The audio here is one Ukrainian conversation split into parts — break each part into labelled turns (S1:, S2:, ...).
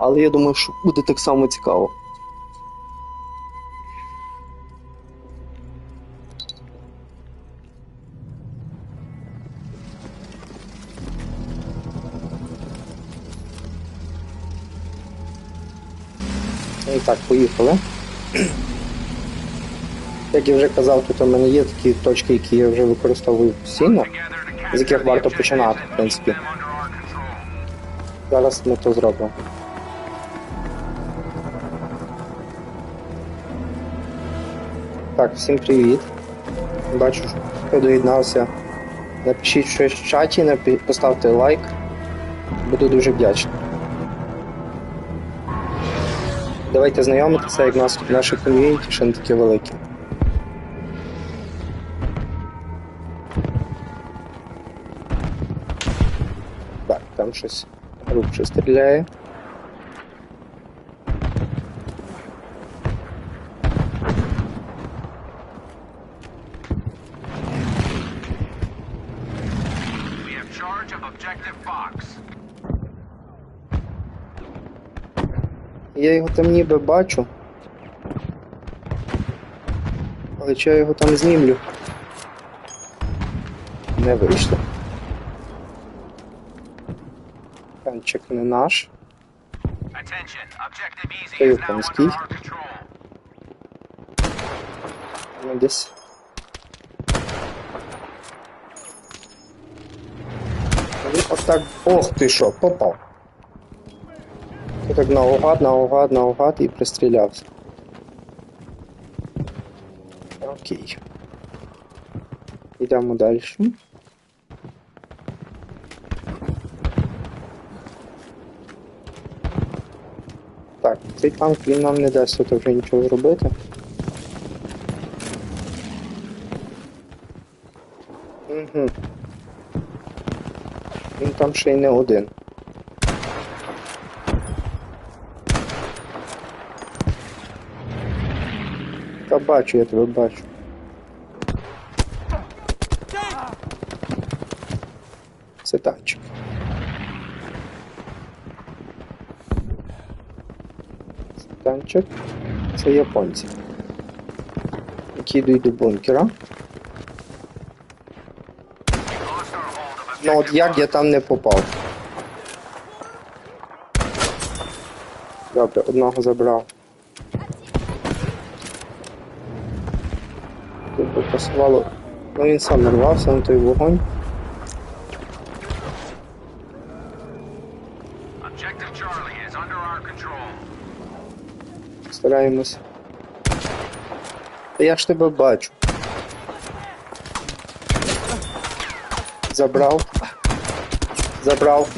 S1: але я думаю, що буде так само цікаво. Ну, І так, поїхали. Як я вже казав, тут у мене є такі точки, які я вже використовую постійно, з яких варто починати, в принципі. Зараз ми то зробимо. Так, всім привіт. Бачу, хто доєднався. Напишіть щось в чаті, поставте лайк. Буду дуже вдячний. Давайте знайомитися, як нас наше ком'юніті ще не таке велике. Так, там щось грубше стріляє. Я його там ніби бачу. Але чи я його там знімлю? Не вийшло. Танчик не наш.
S2: Our control.
S1: Ну, десь. Отак. Ох ти що, попав. Я так наугад, наугад, наугад і пристрілявся. Окей. Йдемо далі. Так, цей танк він нам не дасть тут вже нічого зробити. Угу. Він там ще й не один. Бачу, я тебе бачу. Це танчик. Це танчик. Це японці. Які йдуть до бункера. Ну от як я там не попав. Добре, одного забрав. Пасувало. Ну він сам нарвався на той вогонь. Стараємось. Та я ж тебе бачу. Забрав. Забрав.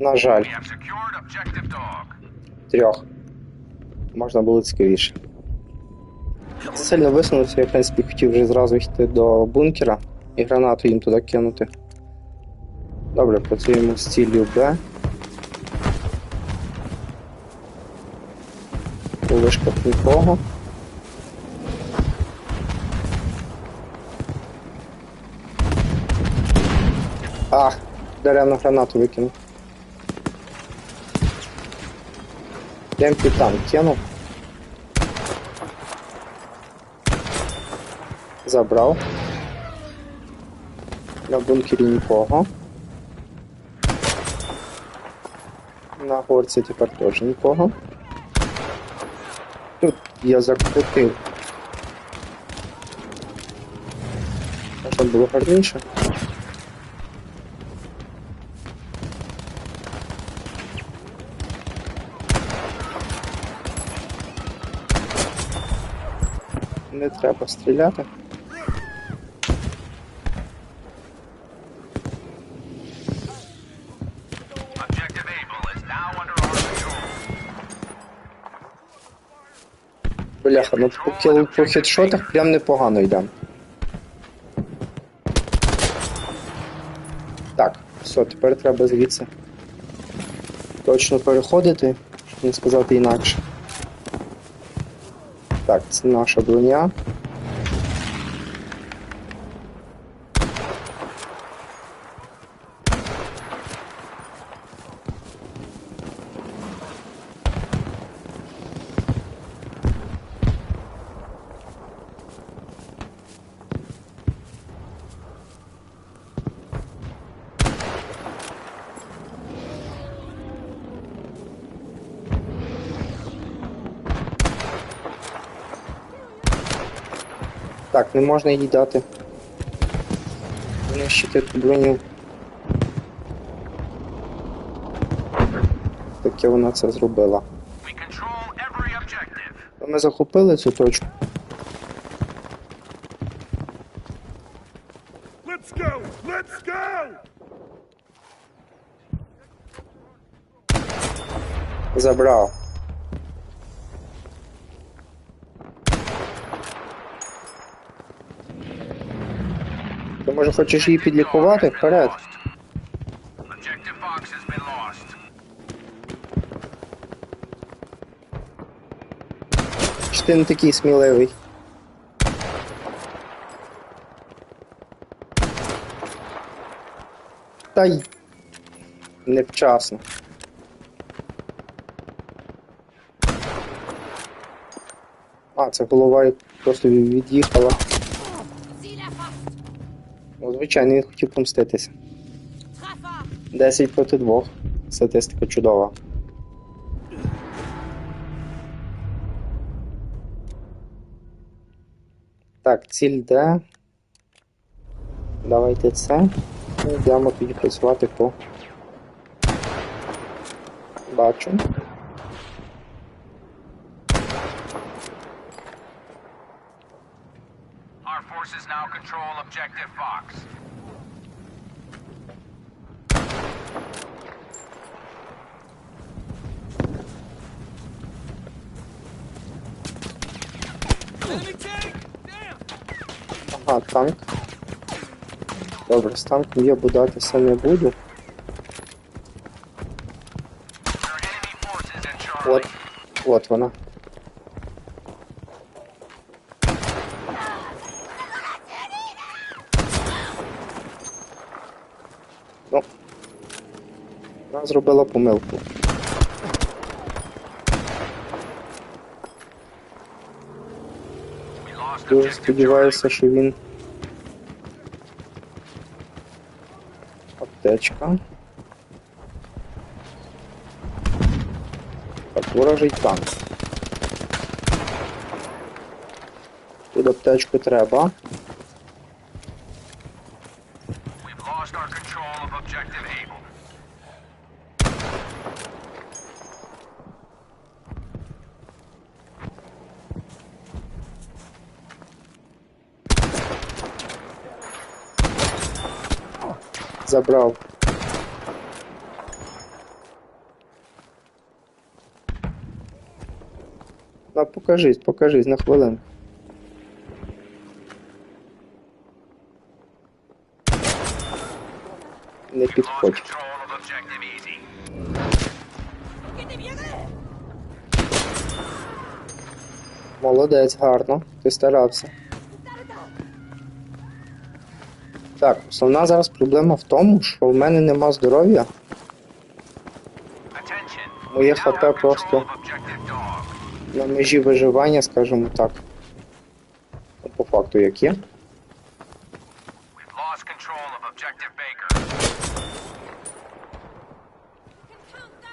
S1: На жаль. Трьох. Можна було цікавіше. Сильно висунувся, я в принципі хотів вже зразу йти до бункера і гранату їм туди кинути. Добре, працюємо з ціллю Б. У вишках нікого. Ах, даремно гранату викинув. Темпі танк кинув. Забрав. На бункері нікого. На горці тепер теж нікого. Тут я закрутив. Можна було гарніше. Не треба стріляти. Бляха, ну по, по хедшотах прям непогано йдемо. Так, все, тепер треба звідси. Точно переходити, щоб не сказати інакше. Так, це наша броня. Так, не можна їй дати. Знищити ту броню. Таке вона це зробила. Ми захопили цю точку.
S3: Let's go! Let's go!
S1: Забрав. Може хочеш її підлікувати? Вперед. Чи ти не такий сміливий? Та й невчасно. А, це голова просто від'їхала. Звичайно, він хотів помститися. 10 проти 2. Статистика чудова. Так, ціль Д. Давайте це. Йдемо тоді працювати по. Бачу. Танк. Добре, з танком я будатися не буду. От, от вона. Ну, вона зробила помилку. Дуже сподіваюся, що він. Аптечка. Так, ворожий танк. Тут аптечку треба.
S2: Charlie.
S1: На, покажись, покажись на хвилинку. Не підходь. Молодець, гарно. Ти старався. Так, основна зараз проблема в тому, що в мене нема здоров'я. Моє ХП просто на межі виживання, скажімо так. По факту як є.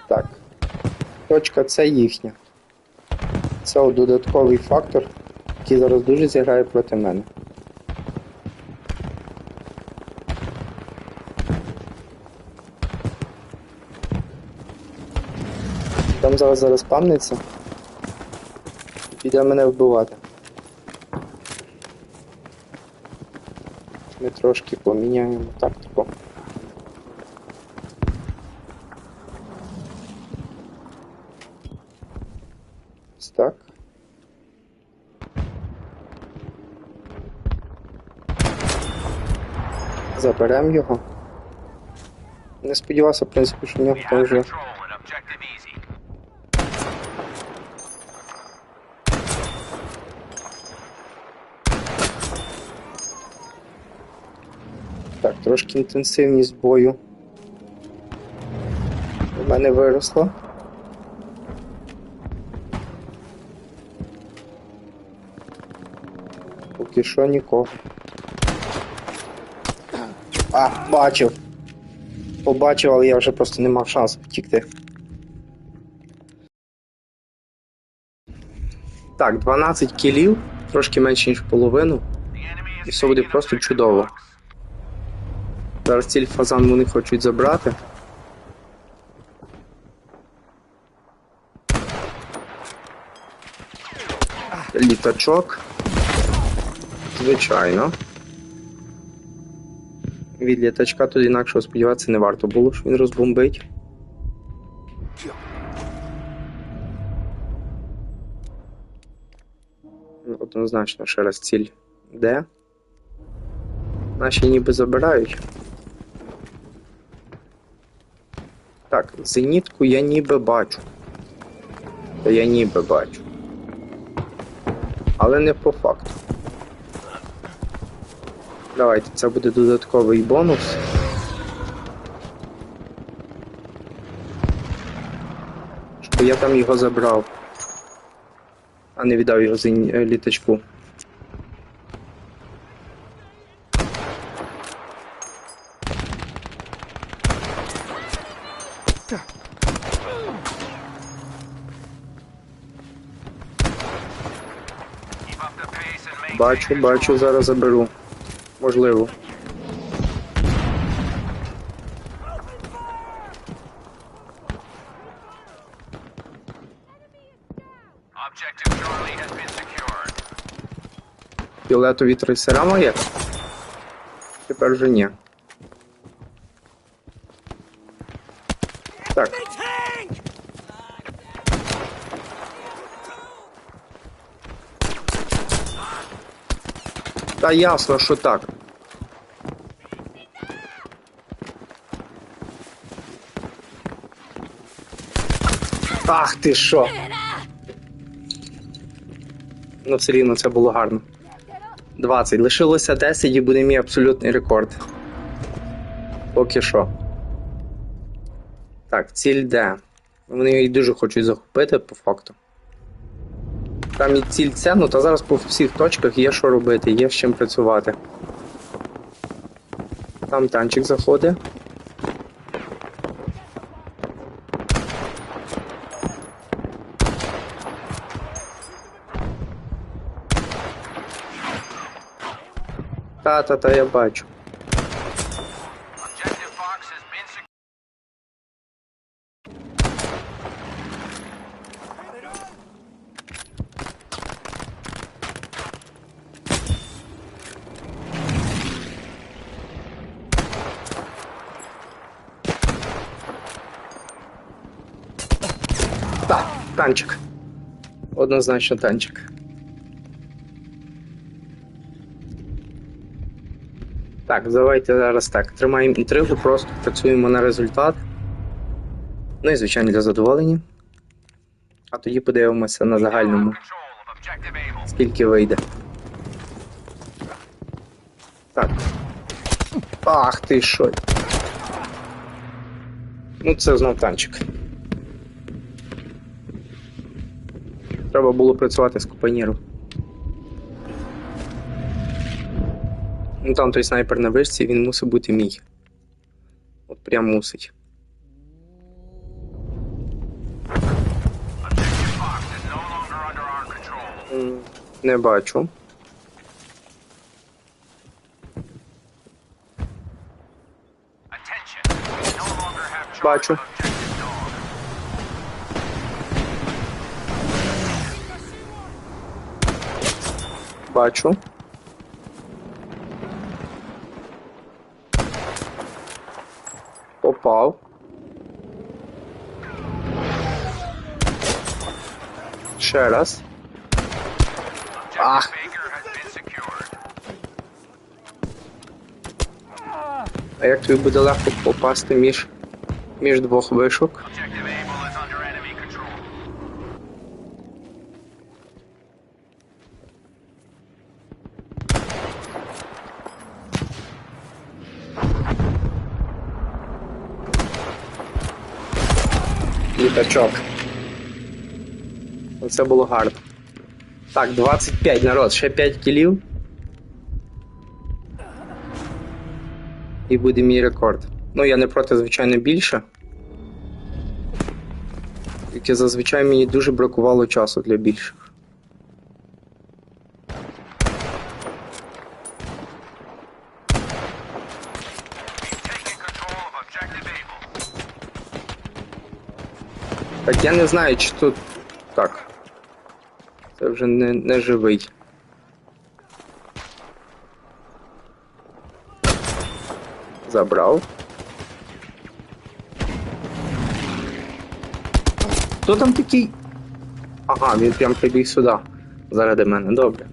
S1: Так. Точка це їхня. Це додатковий фактор, який зараз дуже зіграє проти мене. Там зараз зараз спамниться. Піде мене вбивати. Ми трошки поміняємо тактику. Ось так. Заберемо його. Не сподівався, в принципі, що в нього вже. Трошки інтенсивність бою. У мене виросла. Поки що нікого. А, бачив. Побачив, але я вже просто не мав шансу втікти. Так, 12 кілів, трошки менше, ніж половину. І все буде просто чудово. Зараз ціль фазан вони хочуть забрати. Літачок. Звичайно. Від літачка тут інакшого сподіватися не варто було, що він розбомбить. Ну, Однозначно ще раз ціль. Де? Наші ніби забирають. Так, зенітку я ніби бачу. Та я ніби бачу. Але не по факту. Давайте, це буде додатковий бонус. Щоб я там його забрав. А не віддав його літачку. Бачу, бачу, зараз заберу. Можливо. Фіолетові трейсера моє? Тепер вже ні. Так.
S4: Tank!
S1: Та ясно, що так. Ах ти що? Ну, все рівно це було гарно. 20. Лишилося 10 і буде мій абсолютний рекорд. Поки що. Так, ціль де? Вони її дуже хочуть захопити, по факту. Там і ціль ну та зараз по всіх точках є що робити, є з чим працювати. Там танчик заходить. Та-та-та, я бачу. Танчик. Однозначно танчик. Так, давайте зараз так. Тримаємо інтригу, просто працюємо на результат. Ну і звичайно для задоволення. А тоді подивимося на загальному, скільки вийде. Так. Ах ти що. Ну, це знов танчик. Треба було працювати з купаніром. Ну там той снайпер на вишці, він мусить бути мій. От прям мусить.
S2: Objective Fox is
S1: Бачу. Попав. Ще раз. Ах. А як тобі буде легко попасти між, між двох вишок? Літачок. Оце було гарно. Так, 25 народ, ще 5 кілів. І буде мій рекорд. Ну, я не проти, звичайно, більше. Тільки зазвичай мені дуже бракувало часу для більших. Так, я не знаю, чи тут. Так. Це вже не, не живий. Забрав. Хто там такий? Ага, він прям прибіг сюди. Заради мене, добре.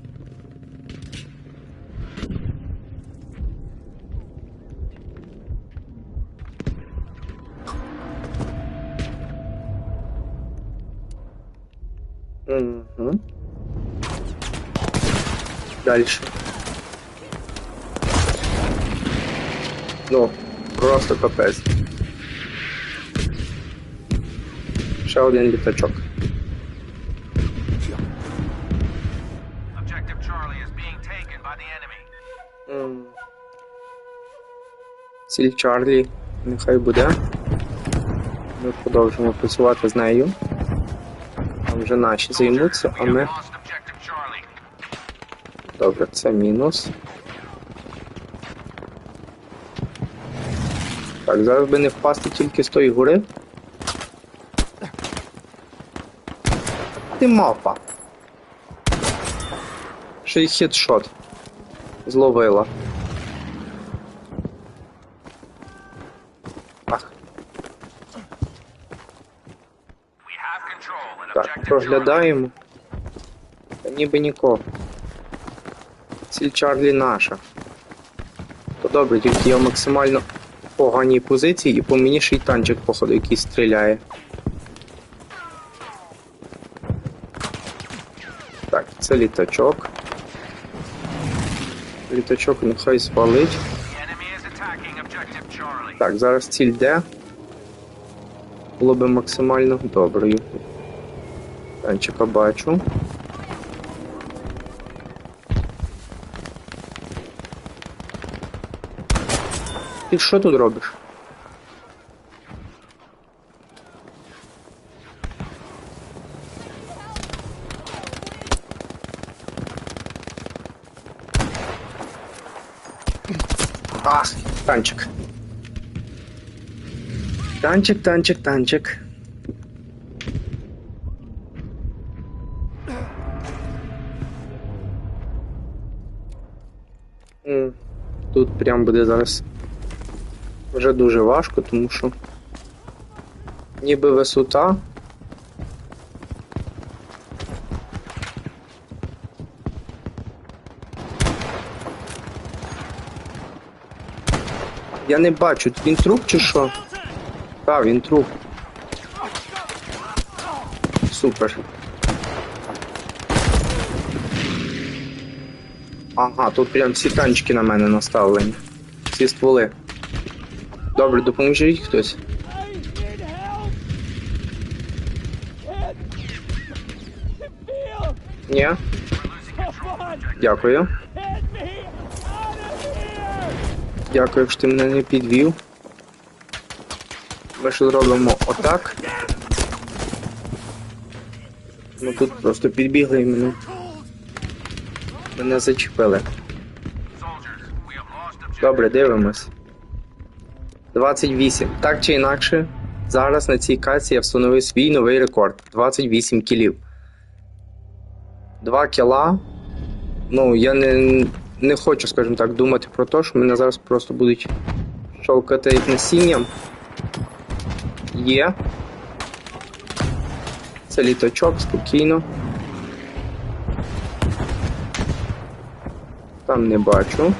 S1: Дальше. Ну, просто капець. Ще один літачок. М. Ціль Чарлі, нехай буде. Ми продовжимо працювати з нею. Там вже наші займуться, а ми. Добре, це мінус. Так, зараз би не впасти тільки з тої гори. Ти мапа. Ще й хедшот. Зловила. Ах, так, проглядаємо. Та ніби нікого. Ціль Чарлі наша. То добре, тільки я в максимально поганій позиції і по мені танчик, походу, який стріляє. Так, це літачок. Літачок нехай
S2: Charlie.
S1: Так, зараз ціль де. Було би максимально доброю. Танчика бачу. Ти що тут робиш? Ах, танчик. Танчик, танчик, танчик. Тут прям буде зараз вже дуже важко, тому що ніби висота. Я не бачу, він труп чи що? Так, він труп. Супер. Ага, тут прям всі танчики на мене наставлені. Всі стволи. Добре, допоможіть хтось. Ні? Дякую. Дякую, що ти мене не підвів. Ми що зробимо отак. Ну тут просто підбігли і мене. Мене зачепили. Добре, дивимось. 28. Так чи інакше, зараз на цій каці я встановив свій новий рекорд 28 кілів. 2 кіла. Ну, я не, не хочу, скажімо так, думати про те, що мене зараз просто будуть щолкати насінням. Є. Це літачок, спокійно. Там не бачу.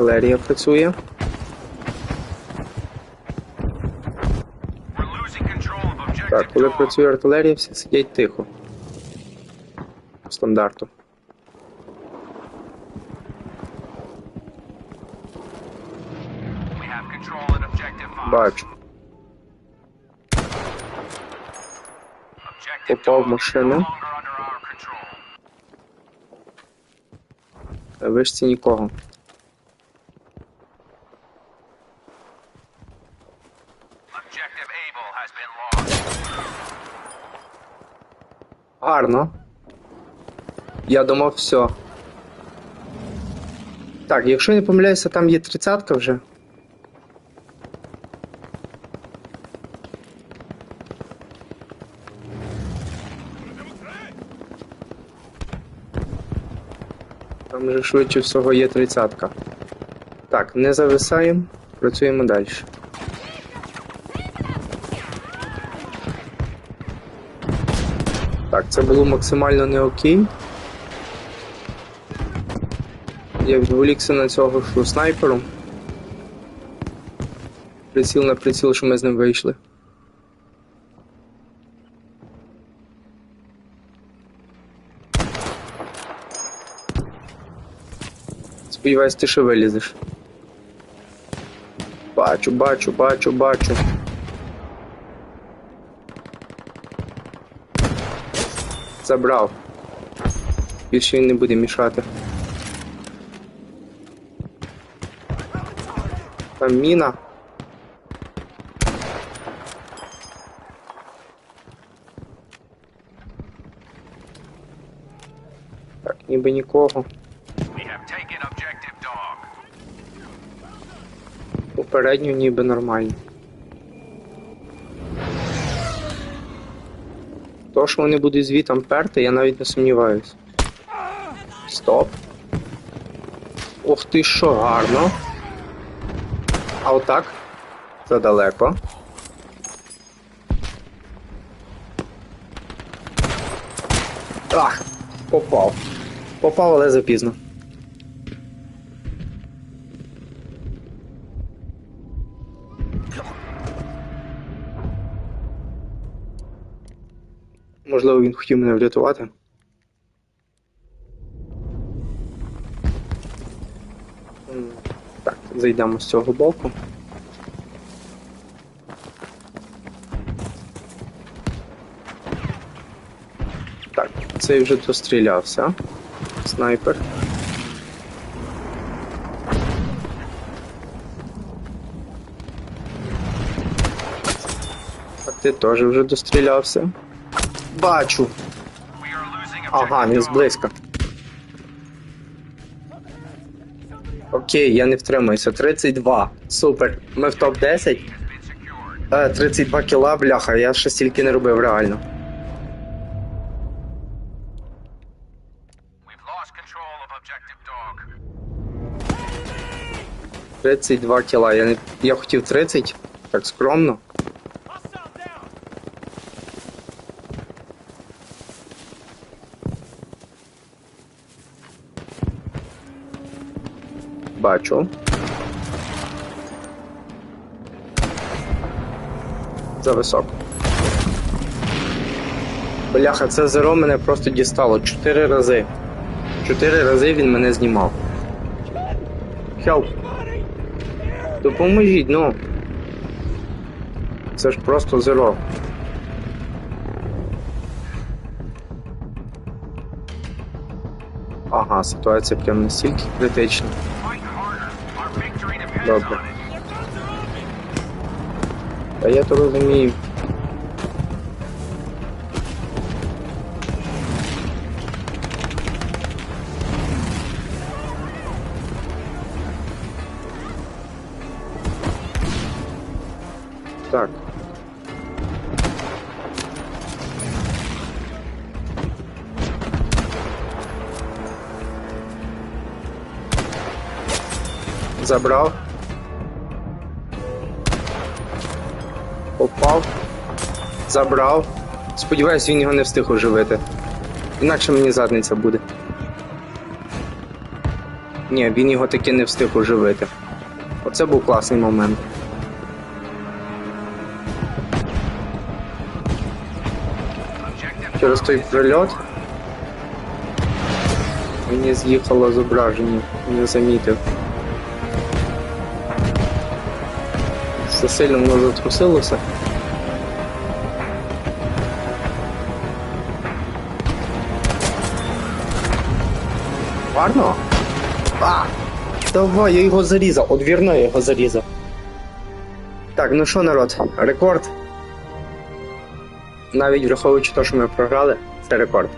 S1: Артилерія працює. Так, коли працює артилерія, всі сидять тихо. По стандарту. Бачу. Попав в машину. вишці нікого. Гарно. Я думав, все. Так, якщо не помиляюся, там є тридцятка вже. Там вже швидше всього є тридцятка. Так, не зависаємо, працюємо далі. Це було максимально не окей. Я відволікся на цього що снайпером. Приціл на приціл, що ми з ним вийшли. Сподіваюсь, ти ще вилізеш. Бачу, бачу, бачу, бачу. Забрав. Більше він не буде мішати. Там міна. Так, ніби нікого.
S2: Taken objective
S1: ніби нормально. То, що вони будуть звітом перти, я навіть не сумніваюсь. Стоп. Ох ти що, гарно. А отак? Задалеко. Ах, попав. Попав, але запізно. Можливо, він хотів мене врятувати. Так, зайдемо з цього боку. Так, цей вже дострілявся. Снайпер. А ти теж вже дострілявся. Бачу. Ага, він зблизька. Окей, я не втримуюся. 32. Супер. Ми в топ-10.
S2: Been secured.
S1: Е, 32 кіла, бляха, я ще стільки не робив реально.
S2: Dog.
S1: 32 кіла. Я, не... я хотів 30, так скромно. Бачу. За високо. Бляха, це зеро мене просто дістало. Чотири рази. Чотири рази він мене знімав. Хелп. Допоможіть, ну. Це ж просто зеро. Ага, ситуація прям настільки критична. Добре. Та я то розумію. Так. Забрав. Попав. Забрав. Сподіваюсь, він його не встиг оживити. Інакше мені задниця буде. Ні, він його таки не встиг оживити. Оце був класний момент. Через той прильот мені з'їхало зображення, не замітив. Все сильно воно затрусилося. Гарно? А! Давай, я його зарізав, одвірно я його зарізав. Так, ну що, народ, рекорд. Навіть враховуючи те, що ми програли, це рекорд.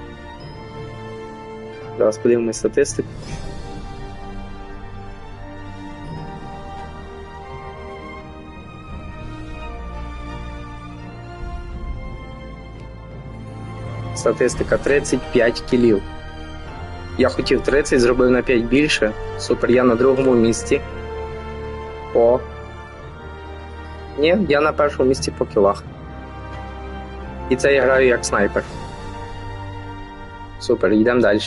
S1: Зараз подивимось статистику. Статистика 35 кілів. Я хотів 30, зробив на 5 більше. Супер, я на другому місці. О. Ні, я на першому місці по кілах. І це я граю як снайпер. Супер, йдемо далі.